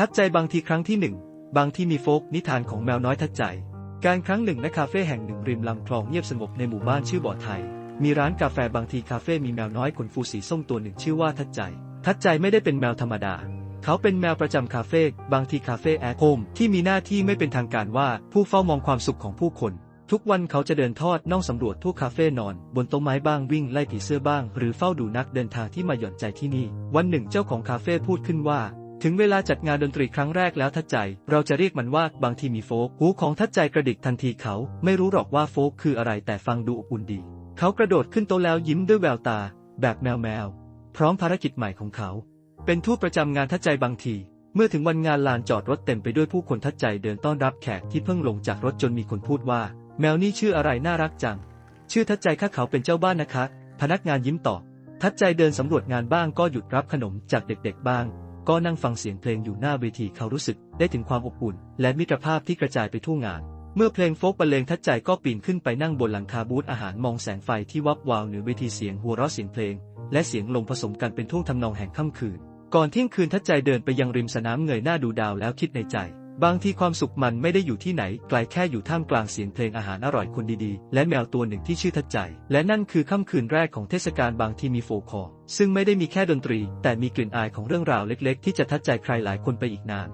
ทัดใจบางทีครั้งที่หนึ่งบางที่มีโฟกนิทานของแมวน้อยทัดใจ การครั้งหนึ่งณคาเฟ่แห่งหนึ่งริมลำคลองเงียบสงบในหมู่บ้านชื่อบ่อไทย มีร้านกาแฟบางทีคาเฟ่มีแมวน้อยขนฟูสีส้มตัวหนึ่งชื่อว่าทัดใจ ทัดใจไม่ได้เป็นแมวธรรมดา เขาเป็นแมวประจำคาเฟ่บางทีคาเฟ่แอดโฮมที่มีหน้าที่ไม่เป็นทางการว่าผู้เฝ้ามองความสุขของผู้คน ทุกวันเขาจะเดินทอดน่องสำรวจทั่วคาเฟ่นอน บนต้นไม้บ้างวิ่งไล่ผีเสื้อบ้าง หรือเฝ้าดูนักเดินทางที่มาหย่อนใจที่นี่ วันหนึ่งเจ้าของคาเฟ่พูดขึ้นว่า ถึงเวลาจัดงานดนตรีครั้งแรกแล้วทัดใจ เราจะเรียกมันว่าบางทีมีโฟกหูของทัดใจกระดิกทันทีเขา ไม่รู้หรอกว่าโฟกคืออะไรแต่ฟังดูอบอุ่นดี เขากระโดดขึ้นโต๊ะแล้วยิ้มด้วยแววตา แบบแมวแมวๆพร้อมภารกิจใหม่ของเขา เป็นทูตประจำงานทัดใจบางที เมื่อถึงวันงานลานจอดรถเต็มไปด้วยผู้คนทัดใจเดินต้อนรับแขกที่เพิ่งลงจากรถจนมีคนพูดว่า แมวนี่ชื่ออะไรน่ารักจัง ชื่อทัดใจข้าเขาเป็นเจ้าบ้านนะคะ พนักงานยิ้มตอบทัดใจเดินสำรวจงานบ้างก็หยุดรับขนมจากเด็ก ๆ บ้าง ก็นั่งฟังเสียงเพลงอยู่หน้าเวทีเขารู้สึกได้ถึงความอบอุ่น และมิตรภาพที่กระจายไปทั่วงาน เมื่อเพลงโฟกบรรเลงทัดใจก็ปีนขึ้นไปนั่งบนหลังคาบูธอาหารมองแสงไฟที่วับวาวเหนือเวทีเสียงหัวเราะเสียงเพลง และเสียงลมผสมกันเป็นท่วงทำนองแห่งค่ำคืน ก่อนเที่ยงคืนทัดใจเดินไปยังริมสนามเงยหน้าดูดาวแล้วคิดในใจ บางทีความสุขมันไม่ได้อยู่ที่ไหน ไกลแค่อยู่ท่ามกลางเสียงเพลงอาหารอร่อยคนดีๆ และแมวตัวหนึ่งที่ชื่อทัดใจ และนั่นคือค่ำคืนแรกของเทศกาลบางที่มีโฟคอซึ่งไม่ได้มีแค่ดนตรี แต่มีกลิ่นอายของเรื่องราวเล็กๆ ที่จะทัดใจใครหลายคนไปอีกนาน